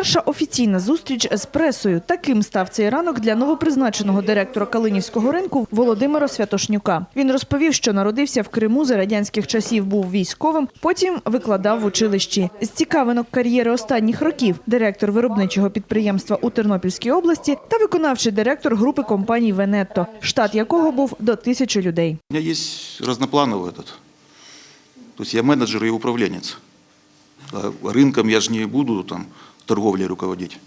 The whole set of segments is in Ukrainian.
Перша офіційна зустріч з пресою. Таким став цей ранок для новопризначеного директора Калинівського ринку Володимира Святошнюка. Він розповів, що народився в Криму за радянських часів, був військовим, потім викладав в училищі. З цікавинок кар'єри останніх років директор виробничого підприємства у Тернопільській області та виконавчий директор групи компаній Венетто, штат якого був до тисячі людей. У меня есть разноплановый этот. То есть я менеджер и управленец. А рынком я же не буду там торговлей руководить.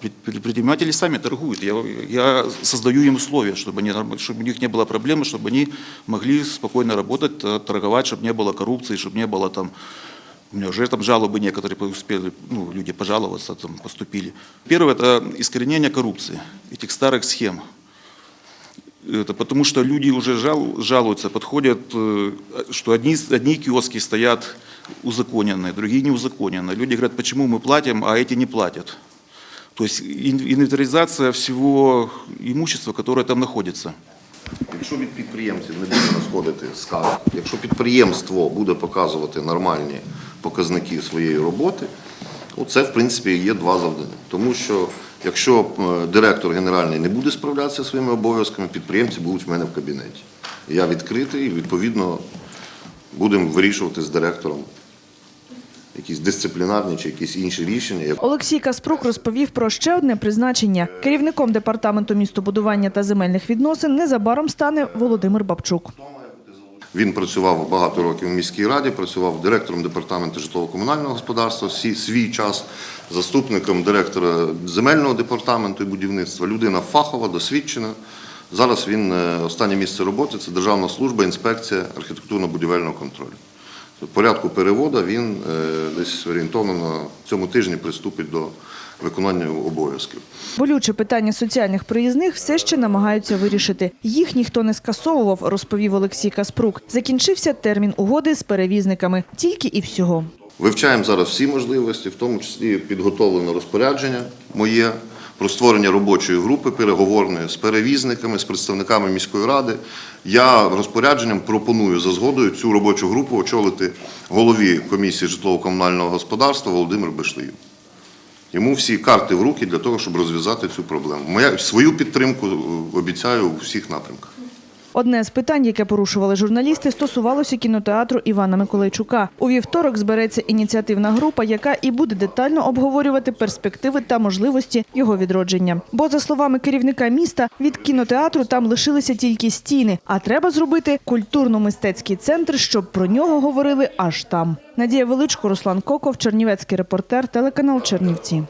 Пред- пред- Предприниматели сами торгуют. Я, я создаю им условия, чтобы, они, чтобы у них не было проблемы, чтобы они могли спокойно работать, э, торговать, чтобы не было коррупции, чтобы не было там... У меня уже там жалобы некоторые успели, ну, люди пожаловаться, там поступили. Первое – это искоренение коррупции, этих старых схем. Это потому что люди уже жал, жалуются, подходят, э, что одни, одни киоски стоят узаконенные, другие не узаконенные. Люди говорят, почему мы платим, а эти не платят. То есть ин- инвентаризация всего имущества, которое там находится. Якщо від підприємців не буде розходити скарг, якщо підприємство буде показувати нормальні показники своєї роботи, це в принципі є два завдання. Тому що якщо е, директор генеральний не буде справлятися своїми обов'язками, підприємці будуть в мене в кабінеті. Я відкритий відповідно будемо вирішувати з директором якісь дисциплінарні чи якісь інші рішення. Олексій Каспрук розповів про ще одне призначення. Керівником департаменту містобудування та земельних відносин незабаром стане Володимир Бабчук. Він працював багато років в міській раді, працював директором департаменту житлово-комунального господарства свій час, заступником директора земельного департаменту і будівництва. Людина фахова, досвідчена. Зараз він е, останнє місце роботи це Державна служба інспекція архітектурно-будівельного контролю. В порядку переводу він е, десь орієнтовно на цьому тижні приступить до виконання обов'язків. Болюче питання соціальних проїзних все ще намагаються вирішити. Їх ніхто не скасовував, розповів Олексій Каспрук. Закінчився термін угоди з перевізниками. Тільки і всього. Вивчаємо зараз всі можливості, в тому числі підготовлено розпорядження моє про створення робочої групи переговорної з перевізниками, з представниками міської ради. Я розпорядженням пропоную за згодою цю робочу групу очолити голові комісії житлово-комунального господарства Володимир Бешлиїв. Йому всі карти в руки для того, щоб розв'язати цю проблему. Моя свою підтримку е, обіцяю у всіх напрямках. Одне з питань, яке порушували журналісти, стосувалося кінотеатру Івана Миколайчука. У вівторок збереться ініціативна група, яка і буде детально обговорювати перспективи та можливості його відродження. Бо, за словами керівника міста, від кінотеатру там лишилися тільки стіни, а треба зробити культурно-мистецький центр, щоб про нього говорили аж там. Надія Величко, Руслан Коков, Чернівецький репортер, телеканал Чернівці.